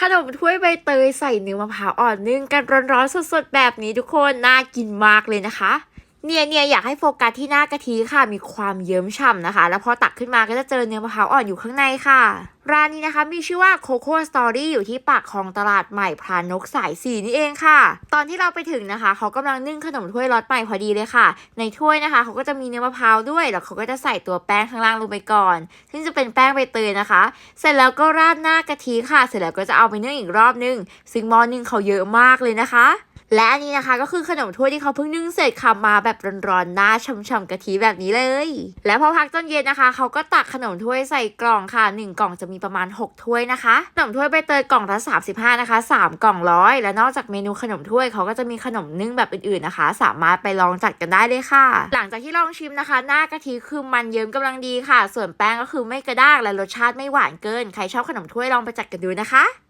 ขนมถ้วยใบเตยใส่เนื้อมะพร้าวอ่อนนึ่งกันร้อนๆสดๆแบบนี้ทุกคน น่ากินมากเลยนะคะ เนี่ยเนี่ยอยากให้โฟกัสที่หน้ากะทิค่ะ มีความเยิ้มฉ่ำนะคะ แล้วพอตักขึ้นมาก็จะเจอเนื้อมะพร้าวอ่อนอยู่ข้างในค่ะ ร้านนี้นะคะมีชื่อว่า Coco Story อยู่ที่ปากคลองตลาดใหม่พรานกสายสีนี่เองค่ะ ตอนที่เราไปถึงนะคะ เขากำลังนึ่งขนมถ้วยรสใหม่พอดีเลยค่ะ ในถ้วยนะคะ เขาก็จะมีเนื้อมะพร้าวด้วย แล้วเขาก็จะใส่ตัวแป้งข้างล่างลงไปก่อน ซึ่งจะเป็นแป้งใบเตยนะคะ เสร็จแล้วก็ราดหน้ากะทิค่ะ เสร็จแล้วก็จะเอาไปนึ่งอีกรอบนึง ซึ่งหม้อนึ่งเขาเยอะมากเลยนะคะ และอันนี้นะคะก็คือขนมถ้วยที่เขาเพิ่งนึ่งเสร็จค่ะมาแบบร้อนๆหน้าช่ำๆกะทิแบบนี้เลย แล้วพอพักตอนเย็นนะคะเขาก็ตักขนมถ้วยใส่กล่องค่ะหนึ่งกล่องจะมีประมาณ 6 ถ้วยนะคะขนมถ้วยใบเตยกล่องละ35 นะคะ 3 กล่องร้อยและนอกจากเมนูขนมถ้วยเขาก็จะมีขนมนึ่งแบบอื่นๆนะคะ สามารถไปลองจัดกันได้เลยค่ะ หลังจากที่ลองชิมนะคะ หน้ากะทิคือมันเยิ้มกำลังดีค่ะ ส่วนแป้งก็คือไม่กระด้างและรสชาติไม่หวานเกิน ใครชอบขนมถ้วยลองไปจัดกันดูนะคะ